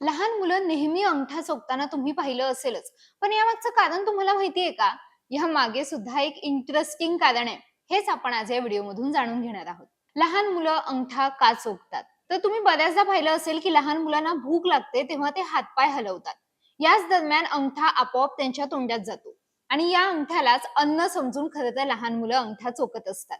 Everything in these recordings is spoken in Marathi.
लहान मुलं नेहमी अंगठा चोखताना तुम्ही पाहिलं असेलच. पण यामागचं कारण तुम्हाला माहितीये का? या मागे सुद्धा एक इंटरेस्टिंग कारण आहे. हेच आपण आज या व्हिडिओमधून जाणून घेणार आहोत. लहान मुलं अंगठा का चोखतात तर तुम्ही बऱ्याचदा पाहिलं असेल की लहान मुलांना भूक लागते तेव्हा ते हातपाय हलवतात. याच दरम्यान अंगठा आपोआप त्यांच्या तोंडात जातो. आणि या अंगठ्यालाच अन्न समजून खरं तर लहान मुलं अंगठा चोकत असतात.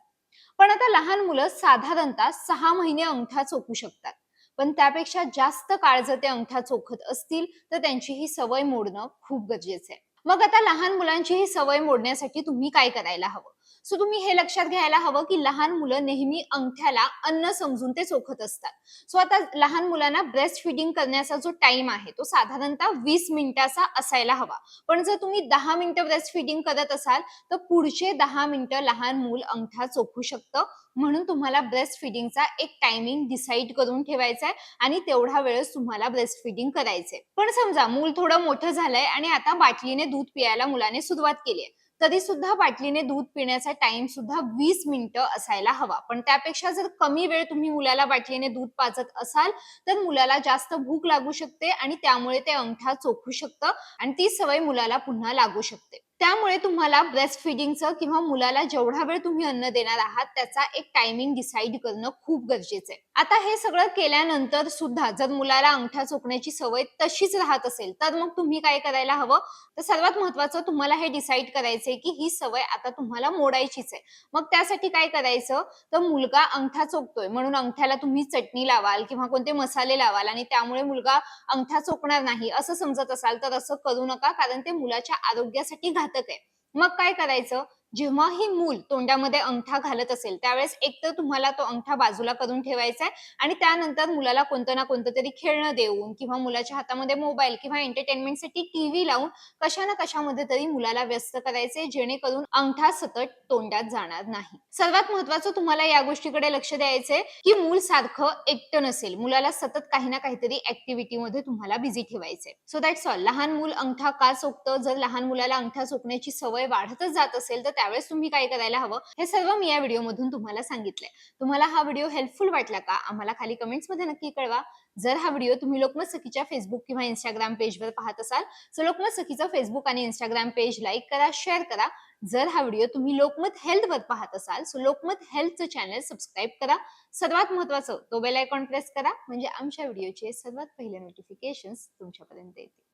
पण आता लहान मुलं साधारणतः सहा महिने अंगठा चोकू शकतात. पण त्यापेक्षा जास्त काळ जर ते अंगठा चोखत असतील तर त्यांची ही सवय मोडणं खूप गरजेचं आहे. मग आता लहान मुलांची ही सवय मोडण्यासाठी तुम्ही काय करायला हवं? सो तुम्ही हे लक्षात घ्यायला हवं की लहान मुलं नेहमी अंगठ्याला अन्न समजून ते चोखत असतात. सो आता लहान मुलांना ब्रेस्ट फिडिंग करण्याचा जो टाइम आहे तो साधारणतः वीस मिनिटाचा असायला हवा. पण जर तुम्ही दहा मिनिटं ब्रेस्ट फिडिंग करत असाल तर पुढचे दहा मिनिटं लहान मूल अंगठा चोखू शकतं. म्हणून तुम्हाला ब्रेस्ट फिडिंगचा एक टायमिंग डिसाईड करून ठेवायचा आहे आणि तेवढा वेळच तुम्हाला ब्रेस्ट फिडिंग करायचंय. पण समजा मूल थोडं मोठं झालंय आणि आता बाटलीने दूध पियायला मुलाने सुरुवात केली आहे तरी सुद्धा बाटलीने दूध पिण्याचा टाइम सुद्धा वीस मिनिटं असायला हवा. पण त्यापेक्षा जर कमी वेळ तुम्ही मुलाला बाटलीने दूध पाजत असाल तर मुलाला जास्त भूक लागू शकते आणि त्यामुळे ते अंगठा चोखू शकतं आणि ती सवय मुलाला पुन्हा लागू शकते. त्यामुळे तुम्हाला ब्रेस्ट फिडिंगचं किंवा मुलाला जेवढा वेळ तुम्ही अन्न देणार आहात त्याचा एक टायमिंग डिसाईड करणं खूप गरजेचं आहे. आता हे सगळं केल्यानंतर सुद्धा जर मुलाला अंगठा चोकण्याची सवय तशीच राहत असेल तर मग तुम्ही काय करायला हवं? तर सर्वात महत्वाचं तुम्हाला हे डिसाईड करायचंय की ही सवय आता तुम्हाला मोडायचीच आहे. मग त्यासाठी काय करायचं? तर मुलगा अंगठा चोकतोय म्हणून अंगठ्याला तुम्ही चटणी लावाल किंवा कोणते मसाले लावाल आणि त्यामुळे मुलगा अंगठा चोकणार नाही असं समजत असाल तर असं करू नका कारण ते मुलाच्या आरोग्यासाठी घातक आहे. मग काय करायचं? जेव्हा ही मूल तोंडामध्ये अंगठा घालत असेल त्यावेळेस एक तर तुम्हाला तो अंगठा बाजूला करून ठेवायचा आहे आणि त्यानंतर मुलाला कोणतं ना कोणतं तरी खेळणं देऊन किंवा मुलाच्या हातामध्ये मोबाईल किंवा एंटरटेनमेंटसाठी टीव्ही लावून कशा ना कशामध्ये तरी मुलाला व्यस्त करायचे जेणेकरून अंगठा सतत तोंडात जाणार नाही. सर्वात महत्वाचं तुम्हाला या गोष्टीकडे लक्ष द्यायचंय की मूल सारखं एकटं नसेल. मुलाला सतत काही ना काहीतरी ऍक्टिव्हिटीमध्ये तुम्हाला बिझी ठेवायचंय. सो दॅट्स ऑल लहान मूल अंगठा का चोखतं जर लहान मुलाला अंगठा चोखण्याची सवय वाढतच जात असेल तर त्यावेळेस तुम्ही काय करायला हवं? हे सर्व मी या व्हिडिओमधून तुम्हाला सांगितलंय. तुम्हाला हा व्हिडिओ हेल्पफुल वाटला का? आम्हाला खाली कमेंट्समध्ये नक्की कळवा. जर हा व्हिडिओ तुम्ही लोकमत सखीच्या फेसबुक किंवा इंस्टाग्राम पेजवर पाहत असाल तर लोकमत सखीचं फेसबुक आणि इंस्टाग्राम पेज लाईक करा शेअर करा. जर हा व्हिडिओ तुम्ही लोकमत हेल्थवर पाहत असाल सो लोकमत हेल्थचं चॅनल सबस्क्राईब करा. सर्वात महत्वाचं तो बेल आयकॉन प्रेस करा. म्हणजे आमच्या व्हिडिओचे सर्वात पहिले नोटिफिकेशन तुमच्यापर्यंत येतील.